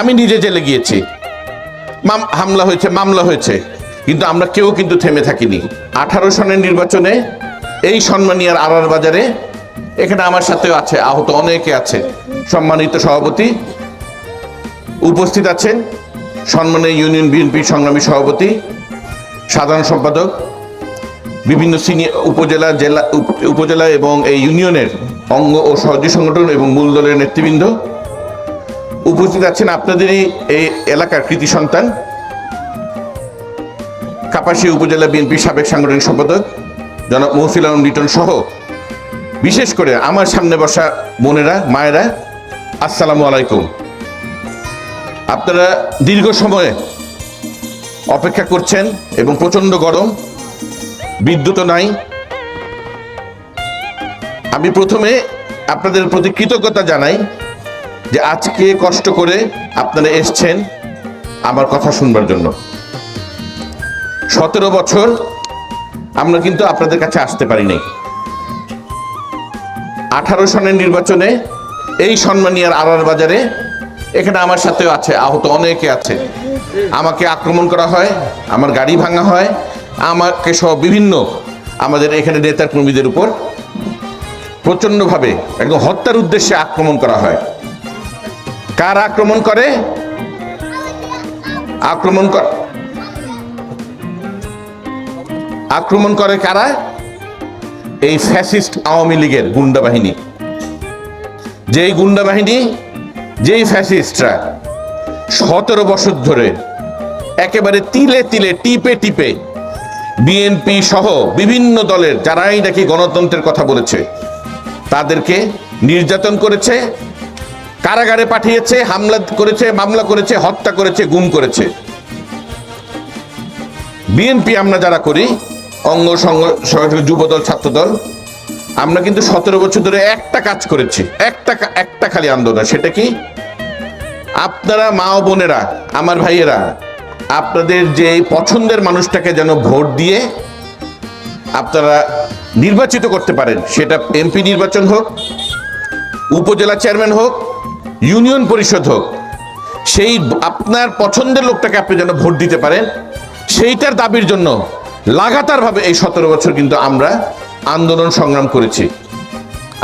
আমি নিজে জেলে গিয়েছি। হামলা হয়েছে, মামলা হয়েছে। কিন্তু আমরা কেউ কিন্তু থেমে থাকিনি। আঠারো সনের নির্বাচনে এই সম্মানিয়ার আড়ার বাজারে এখানে আমার সাথেও আছে, আহত অনেকে আছে। সম্মানিত সভাপতি উপস্থিত আছেন। সম্মানের ইউনিয়ন বিএনপি সংগ্রামী সভাপতি, সাধারণ সম্পাদক, বিভিন্ন সিনিয়র উপজেলা, জেলা, উপ- উপজেলা এবং এই ইউনিয়নের অঙ্গ ও সহযোগী সংগঠন এবং মূল দলের নেতৃবৃন্দ উপস্থিত আছেন আপনাদেরই এই এলাকার কৃতি সন্তান, কাপাসিয়া উপজেলা বিএনপি সাবেক সাংগঠনিক সম্পাদক জনাব মহসিল আলম লিটন সহ, বিশেষ করে আমার সামনে বসা বোনেরা, মায়েরা, আসসালামু আলাইকুম। আপনারা দীর্ঘ সময়ে অপেক্ষা করছেন এবং প্রচণ্ড গরম বিদ্যুৎও নাই। আমি প্রথমে আপনাদের প্রতি কৃতজ্ঞতা জানাই। যে আজকে কষ্ট করে আপনারা এসছেন আমার কথা শুনবার জন্য। সতেরো বছর আমরা কিন্তু আপনাদের কাছে আসতে পারি নাই। আঠারো সনের নির্বাচনে এই সম্মানিয়ার আড়ার বাজারে এখানে আমার সাথেও আছে, আহত অনেকে আছে। আমাকে আক্রমণ করা হয়, আমার গাড়ি ভাঙা হয়, আমাকে সহ বিভিন্ন আমাদের এখানে নেতার কর্মীদের উপর প্রচন্ডভাবে একদম হত্যার উদ্দেশ্যে আক্রমণ করা হয়। কার আক্রমণ করে? আক্রমণ কর আক্রমণ করে কারা? এই ফ্যাসিস্ট আওয়ামী লীগের গুন্ডা বাহিনী। যেই গুন্ডা বাহিনী, যেই ফ্যাসিস্টরা সতেরো বছর ধরে একেবারে তিলে তিলে, টিপে টিপে বিএনপি সহ বিভিন্ন দলের যারাই নাকি গণতন্ত্রের কথা বলেছে, তাদেরকে নির্যাতন করেছে কারাগারে পাঠিয়েছে, হামলা করেছে, মামলা করেছে, হত্যা করেছে, গুম করেছে। বিএনপি আমরা যারা করি, অঙ্গ সহযোগী যুবদল, ছাত্রদল, আমরা কিন্তু সতেরো বছর ধরে একটা কাজ করেছি। একটা একটা খালি আন্দোলন, সেটা কি? আপনারা মা ও বোনেরা, আমার ভাইয়েরা, আপনাদের যে পছন্দের মানুষটাকে যেন ভোট দিয়ে আপনারা নির্বাচিত করতে পারেন, সেটা এমপি নির্বাচন হোক, উপজেলা চেয়ারম্যান হোক ইউনিয়ন পরিষদ হোক, সেই আপনার পছন্দের লোকটাকে আপনি যেন ভোট দিতে পারেন, সেইটার দাবির জন্য লাগাতারভাবে এই সতেরো বছর কিন্তু আমরা আন্দোলন সংগ্রাম করেছি।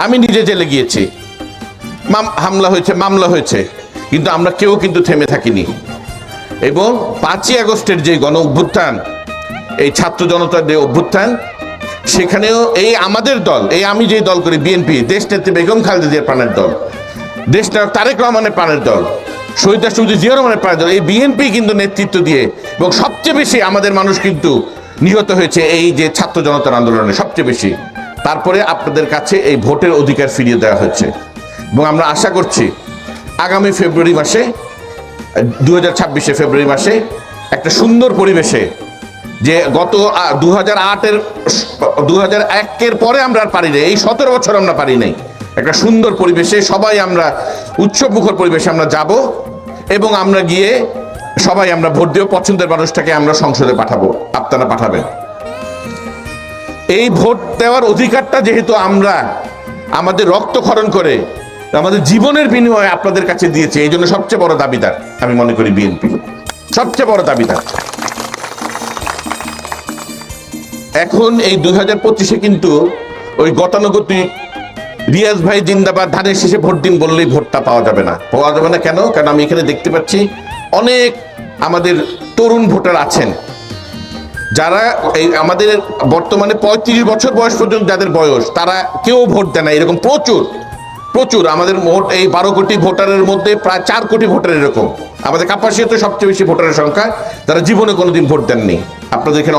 আমি নিজে জেলে গিয়েছি। হামলা হয়েছে, মামলা হয়েছে, কিন্তু আমরা কেউ কিন্তু থেমে থাকিনি। এবং পাঁচই আগস্টের যে গণ অভ্যুত্থান, এই ছাত্র জনতার যে অভ্যুত্থান, সেখানেও এই আমাদের দল, এই আমি যে দল করি, বিএনপি দেশ নেত্রী বেগম খালেদা জিয়ার প্রাণের দল দেশ নায়ক তারেক রহমানের প্রাণের দল, শহীদ রাষ্ট্রপতি জিয়া রহমানের প্রাণের দল, এই বিএনপি কিন্তু নেতৃত্ব দিয়ে এবং সবচেয়ে বেশি আমাদের মানুষ কিন্তু নিহত হয়েছে এই যে ছাত্র জনতার আন্দোলনে, সবচেয়ে বেশি। তারপরে আপনাদের কাছে এই ভোটের অধিকার ফিরিয়ে দেওয়া হচ্ছে এবং আমরা আশা করছি আগামী ফেব্রুয়ারি মাসে দু হাজার ছাব্বিশে ফেব্রুয়ারি মাসে একটা সুন্দর পরিবেশে যে গত দু হাজার আটের দু হাজার একের পরে আমরা আর পারি নাই, এই সতেরো বছর আমরা পারি নাই। একটা সুন্দর পরিবেশে সবাই আমরা উৎসব মুখর পরিবেশে আমরা যাব এবং আমরা গিয়ে সবাই আমরা ভোট দিয়ে পছন্দের মানুষটাকে আমরা সংসদে পাঠাবো, আপনারা পাঠাবেন। এই ভোট দেওয়ার অধিকারটা যেহেতু আমরা আমাদের রক্তক্ষরণ করে আমাদের জীবনের বিনিময়ে আপনাদের কাছে দিয়েছে, এই জন্য সবচেয়ে বড় দাবিদার আমি মনে করি বিএনপি। সবচেয়ে বড় দাবিদার। এখন এই দুই হাজার পঁচিশে কিন্তু ওই গতানুগতিক রিয়াজ ভাই জিন্দাবাদ, ধানের শেষে ভোট দিন বললেই ভোটটা পাওয়া যাবে না। পাওয়া যাবে না কেন? কারণ আমি এখানে দেখতে পাচ্ছি অনেক আমাদের তরুণ ভোটার আছেন। যারা এই আমাদের বর্তমানে পঁয়ত্রিশ বছর বয়স পর্যন্ত যাদের বয়স, তারা কেউ ভোট দেয় না। এরকম প্রচুর প্রচুর। আমাদের মোট এই বারো কোটি ভোটারের মধ্যে প্রায় চার কোটি ভোটার এরকম। আমাদের কাপাসিয়াতে সবচেয়ে বেশি ভোটারের সংখ্যা তারা জীবনে কোনোদিন ভোট দেননি। আপনাদের এখানে